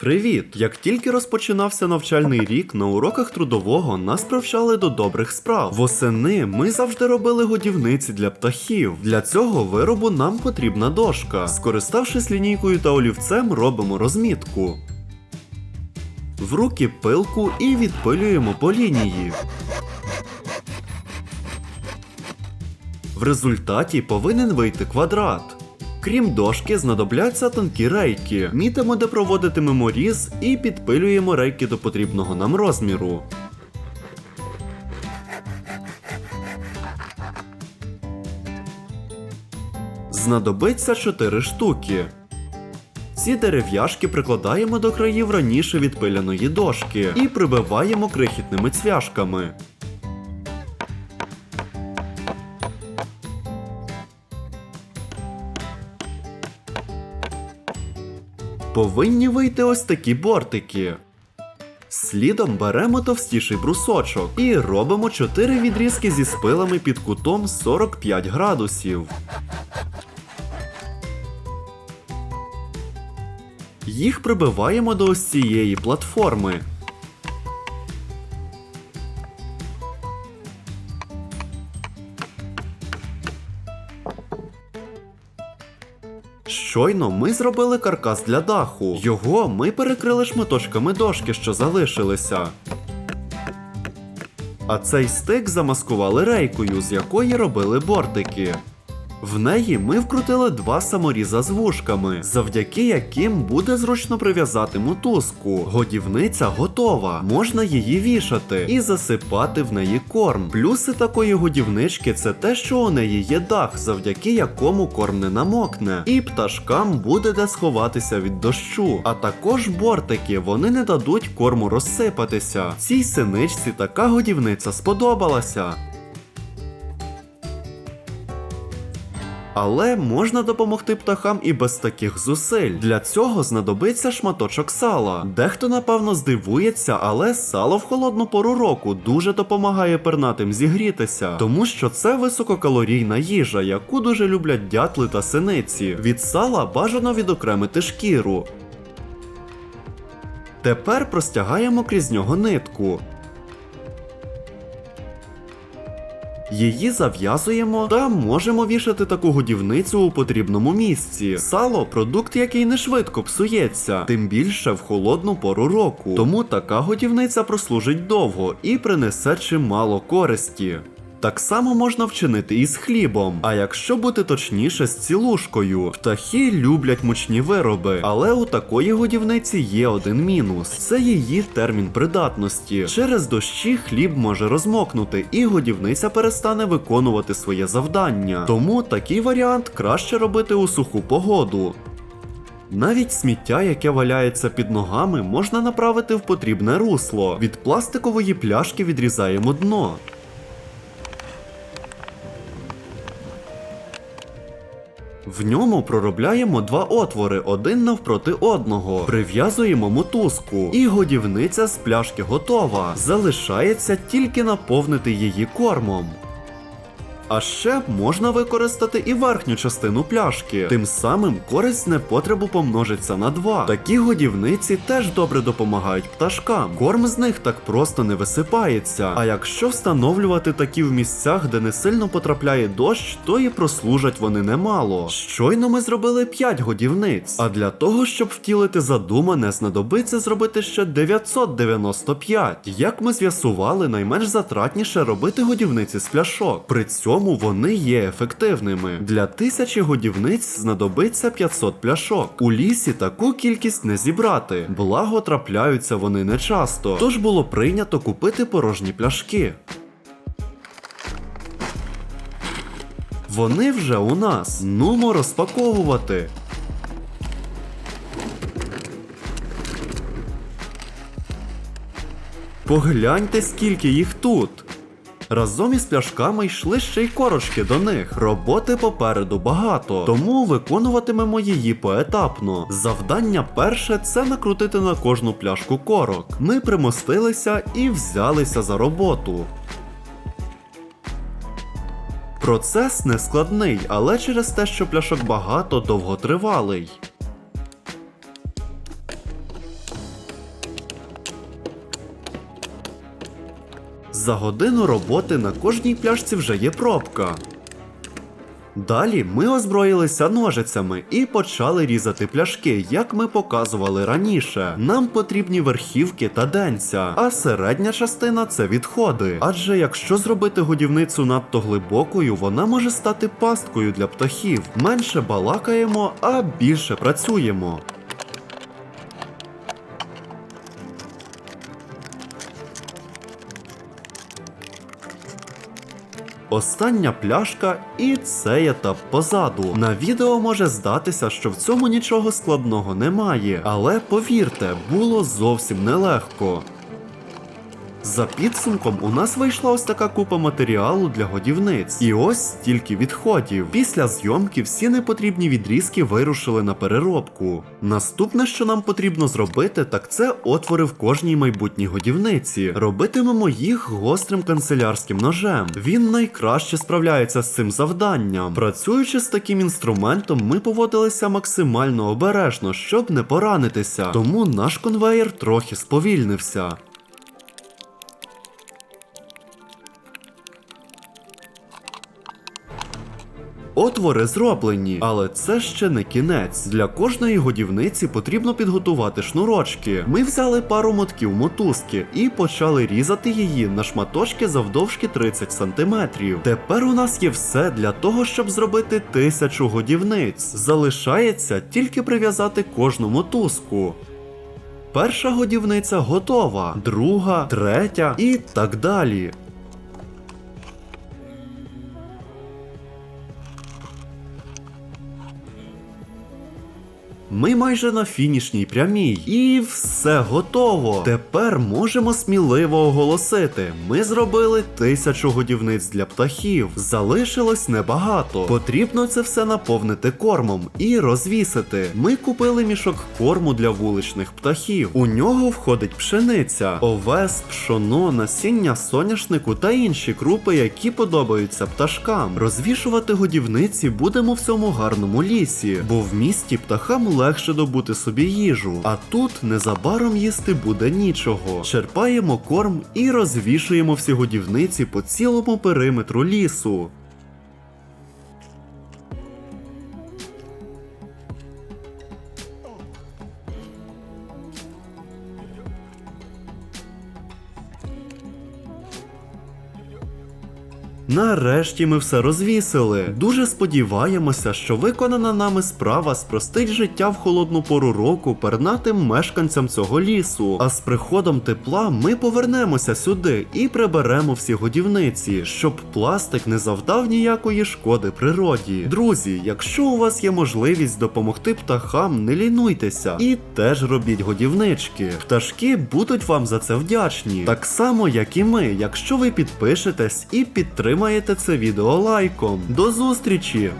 Привіт! Як тільки розпочинався навчальний рік, на уроках трудового нас привчали до добрих справ. Восени ми завжди робили годівниці для птахів. Для цього виробу нам потрібна дошка. Скориставшись лінійкою та олівцем, робимо розмітку. В руки пилку і відпилюємо по лінії. В результаті повинен вийти квадрат. Крім дошки, знадобляться тонкі рейки. Мітимо, де проводитимемо різ, і підпилюємо рейки до потрібного нам розміру. Знадобиться 4 штуки. Ці дерев'яшки прикладаємо до країв раніше відпиляної дошки і прибиваємо крихітними цвяшками. Повинні вийти ось такі бортики. Слідом беремо товстіший брусочок і робимо 4 відрізки зі спилами під кутом 45 градусів. Їх прибиваємо до ось цієї платформи. Щойно ми зробили каркас для даху. Його ми перекрили шматочками дошки, що залишилися. А цей стик замаскували рейкою, з якої робили бортики. В неї ми вкрутили два саморіза з вушками, завдяки яким буде зручно прив'язати мотузку. Годівниця готова, можна її вішати і засипати в неї корм. Плюси такої годівнички це те, що у неї є дах, завдяки якому корм не намокне, і пташкам буде де сховатися від дощу. А також бортики вони не дадуть корму розсипатися. Цій синичці така годівниця сподобалася. Але можна допомогти птахам і без таких зусиль. Для цього знадобиться шматочок сала. Дехто, напевно, здивується, але сало в холодну пору року дуже допомагає пернатим зігрітися, тому що це висококалорійна їжа, яку дуже люблять дятли та синиці. Від сала бажано відокремити шкіру. Тепер простягаємо крізь нього нитку. Її зав'язуємо та можемо вішати таку годівницю у потрібному місці. Сало продукт, який не швидко псується, тим більше в холодну пору року. Тому така годівниця прослужить довго і принесе чимало користі. Так само можна вчинити і з хлібом. А якщо бути точніше, з цілушкою. Птахи люблять мучні вироби, але у такої годівниці є один мінус: це її термін придатності. Через дощі хліб може розмокнути, і годівниця перестане виконувати своє завдання. Тому такий варіант краще робити у суху погоду. Навіть сміття, яке валяється під ногами, можна направити в потрібне русло. Від пластикової пляшки відрізаємо дно. В ньому проробляємо два отвори один навпроти одного, прив'язуємо мотузку, і годівниця з пляшки готова. Залишається тільки наповнити її кормом. А ще можна використати і верхню частину пляшки. Тим самим користь непотребу помножиться на 2. Такі годівниці теж добре допомагають пташкам. Корм з них так просто не висипається. А якщо встановлювати такі в місцях, де не сильно потрапляє дощ, то і прослужать вони немало. Щойно ми зробили 5 годівниць. А для того, щоб втілити задумане, знадобиться зробити ще 995. Як ми з'ясували, найменш затратніше робити годівниці з пляшок. При цьому вони є ефективними. Для тисячі годівниць знадобиться 500 пляшок. У лісі таку кількість не зібрати, благо трапляються вони нечасто. Тож було прийнято купити порожні пляшки. Вони вже у нас. Нумо розпаковувати. Погляньте, скільки їх тут. Разом із пляшками йшли ще й корочки до них. Роботи попереду багато, тому виконуватимемо її поетапно. Завдання перше це накрутити на кожну пляшку корок. Ми примостилися і взялися за роботу. Процес не складний, але через те, що пляшок багато, довготривалий. За годину роботи на кожній пляшці вже є пробка. Далі ми озброїлися ножицями і почали різати пляшки, як ми показували раніше. Нам потрібні верхівки та денця, а середня частина це відходи. Адже якщо зробити годівницю надто глибокою, вона може стати пасткою для птахів. Менше балакаємо, а більше працюємо. Остання пляшка, і цей етап позаду. На відео може здатися, що в цьому нічого складного немає, але повірте, було зовсім нелегко. За підсумком, у нас вийшла ось така купа матеріалу для годівниць. І ось стільки відходів. Після зйомки всі непотрібні відрізки вирушили на переробку. Наступне, що нам потрібно зробити, так це отвори в кожній майбутній годівниці. Робитимемо їх гострим канцелярським ножем. Він найкраще справляється з цим завданням. Працюючи з таким інструментом, ми поводилися максимально обережно, щоб не поранитися. Тому наш конвеєр трохи сповільнився. Отвори зроблені, але це ще не кінець. Для кожної годівниці потрібно підготувати шнурочки. Ми взяли пару мотків мотузки і почали різати її на шматочки завдовжки 30 см. Тепер у нас є все для того, щоб зробити тисячу годівниць. Залишається тільки прив'язати кожну мотузку. Перша годівниця готова, друга, третя і так далі. Ми майже на фінішній прямій, і все готово. Тепер можемо сміливо оголосити: ми зробили тисячу годівниць для птахів. Залишилось небагато. Потрібно це все наповнити кормом і розвісити. Ми купили мішок корму для вуличних птахів. У нього входить пшениця, овес, пшоно, насіння соняшнику та інші крупи, які подобаються пташкам. Розвішувати годівниці будемо в цьому гарному лісі, бо в місті птахам легше добути собі їжу, а тут незабаром їсти буде нічого. Черпаємо корм і розвішуємо всі годівниці по цілому периметру лісу. Нарешті ми все розвісили. Дуже сподіваємося, що виконана нами справа спростить життя в холодну пору року пернатим мешканцям цього лісу. А з приходом тепла ми повернемося сюди і приберемо всі годівниці, щоб пластик не завдав ніякої шкоди природі. Друзі, якщо у вас є можливість допомогти птахам, не лінуйтеся і теж робіть годівнички. Пташки будуть вам за це вдячні. Так само, як і ми, якщо ви підпишетесь і підтримаєте це відео лайком. До зустрічі!